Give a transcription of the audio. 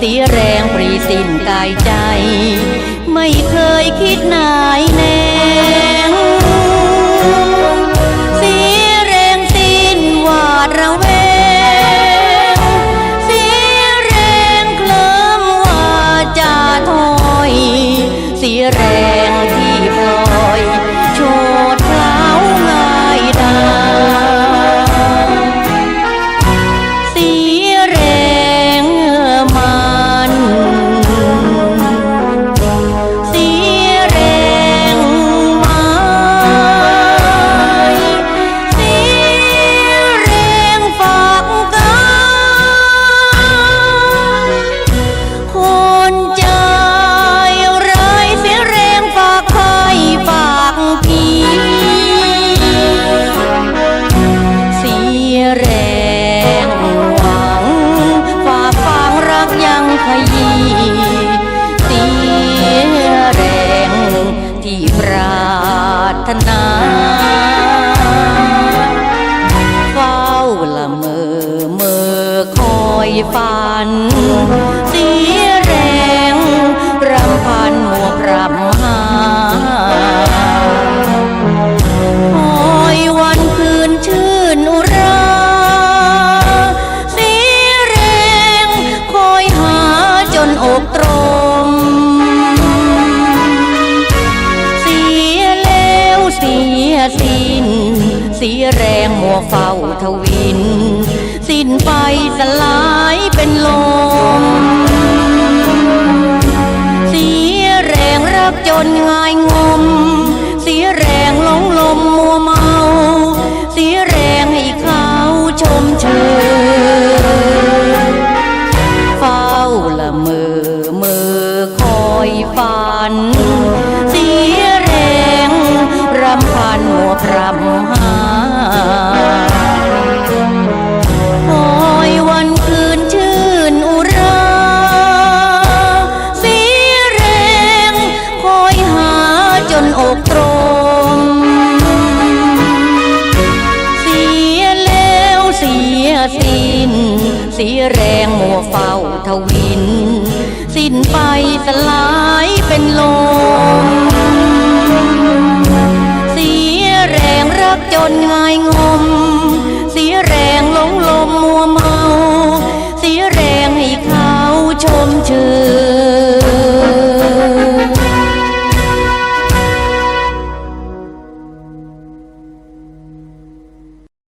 สีแรงปรีสิ้นกายใจ ฝัน เสียแรงรำพันหมวกรำหาคอยวันคืนชื่นอุรา เสียแรงคอยหาจนอกตรมเสียแล้วเสียสิ้น เสียแรงมัวเฝ้าทวิน สิ้นไปสลายเป็นลม เสียแรงรักจนงายงม เสียแรงหลงลมมัวเมา เสียแรงให้เขาชมเชยเฝ้าละเมอเมอคอยฝัน เสียแรงรำพันหัวพรำ สิ้น สีแรงมัวเฝ้าทวิน สิ้นไปสลายเป็นลม สีแรงรักจนง่ายงม